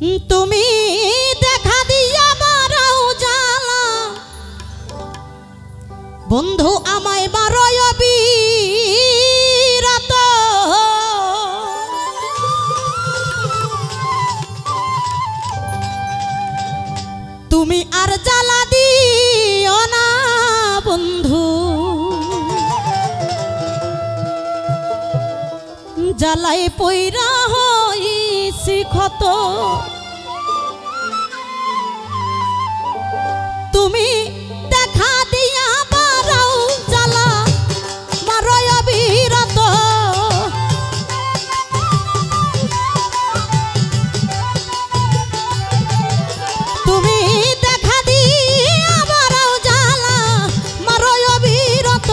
তুমি দেখা দিয়া বারাও জ্বালা। বন্ধু আমায় বারয় বিরত। তুমি আর জ্বালা দিও না, বন্ধু। জ্বালাই পইরা হইছি তুমি দেখা দিয়া বারাও জ্বালা, মারয় বিরত তুমি দেখা দিয়া বারাও জ্বালা, মারয় বিরত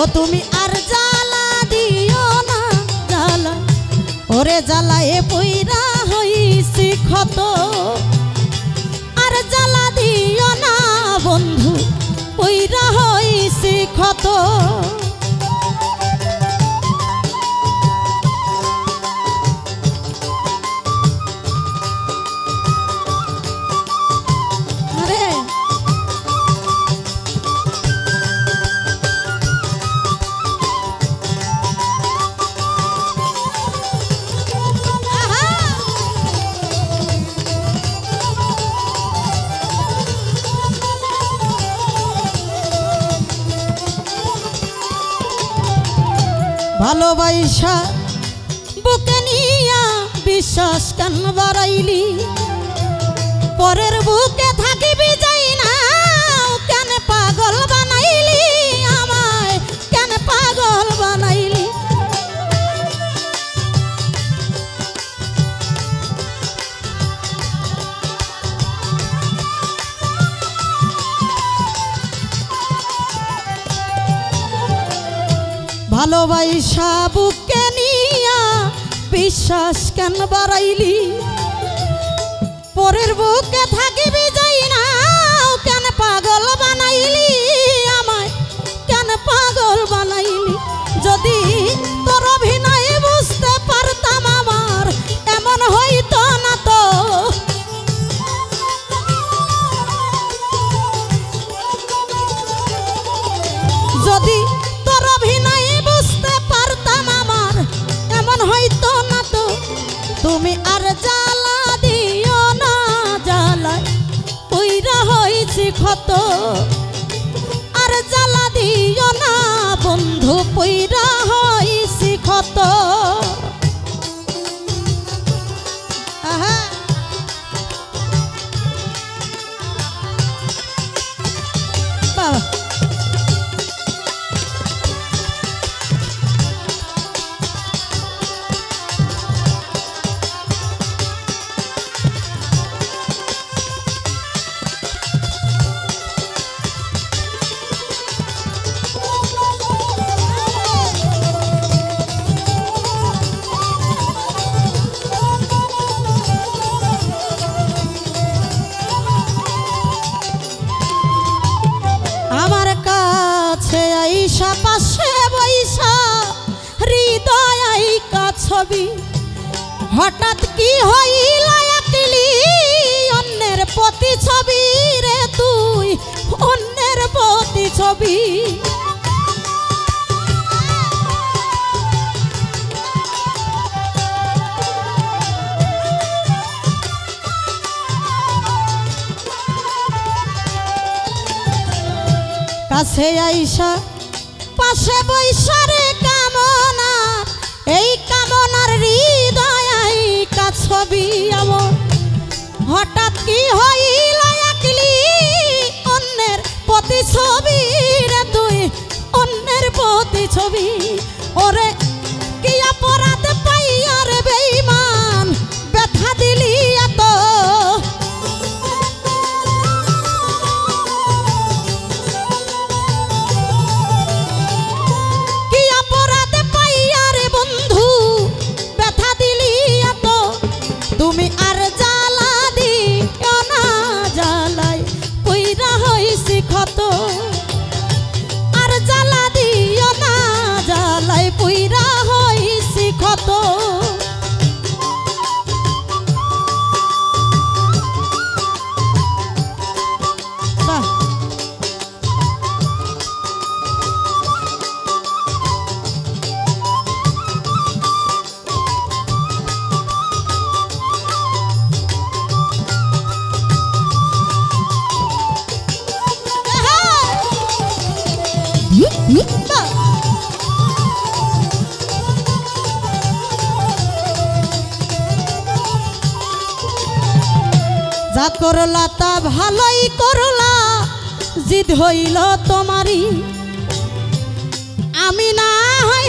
ও তুমি আর না জ্বালা ওরে জ্বালায় পইরা হইছি ক্ষত। আর জ্বালা দিও না বন্ধু পইরা হইছি ক্ষত। ভালোবাসা বুকে নিয়া বিশ্বাস কান বাড়াইলি পরের বুকে থাকিবি ভালোবাসা বুকে নিয়া বিশ্বাস কেন বাড়াইলি? পরের বুকে থাকিবি ক্ষত আর জ্বালা দিও না বন্ধু পৈরা হইছি আইসা পাশে বৈশা, হৃদয় ছবি। হঠাৎ কি হইল অন্যের প্রতি ছবি রে তুই, অন্যের প্রতি ছবি কাছে আইসা পাশে বৈশারে কামনা, এই কামনার হৃদয় ছবি আমার। হঠাৎ কি হইল একলি অন্যের প্রতি ছবি রে তুই অন্যের প্রতি ছবি ওরে, কি অপরাধ যা করলা তা ভালোই করলা। জিদ হইল তোমারই। আমি না হয়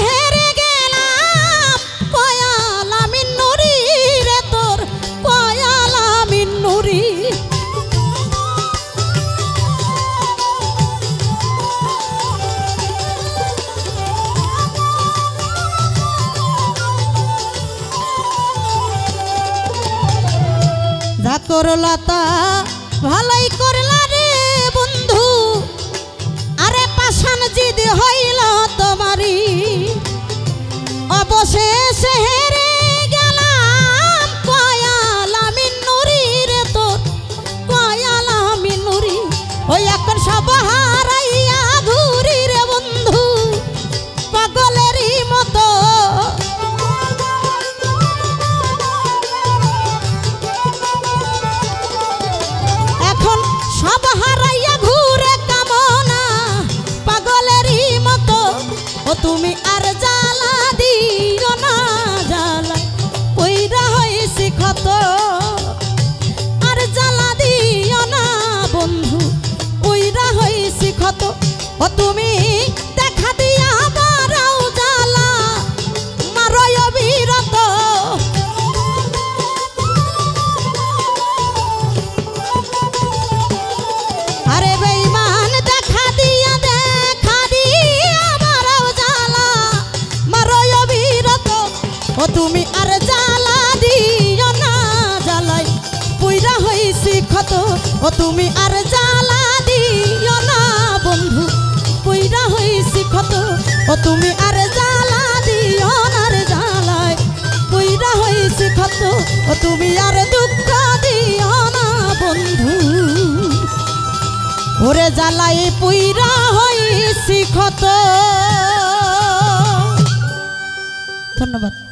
যা ভালাই করলা রে বন্ধু। আরে পাশান জিদ হইল তোমারই। অবশেষে হারাইয়া ঘুরে কামনা। পাগলেরই মতো, ও তুমি আর জ্বালা দিও না, জ্বালা। কইরা হয়েছি ক্ষত, আর জ্বালা দিও না, বন্ধু। কইরা হয়েছি ক্ষত, ও তুমি ও তুমি আর জ্বালা দিও না, বন্ধু। পুইরা হইছি ক্ষত। ও তুমি আর জ্বালা দিও না রে জ্বালাই পুইরা হইছি ক্ষত। ও তুমি আর দুঃখ দিও না, বন্ধু। ওরে জ্বালাই পুইরা হইছি ক্ষত। ধন্যবাদ।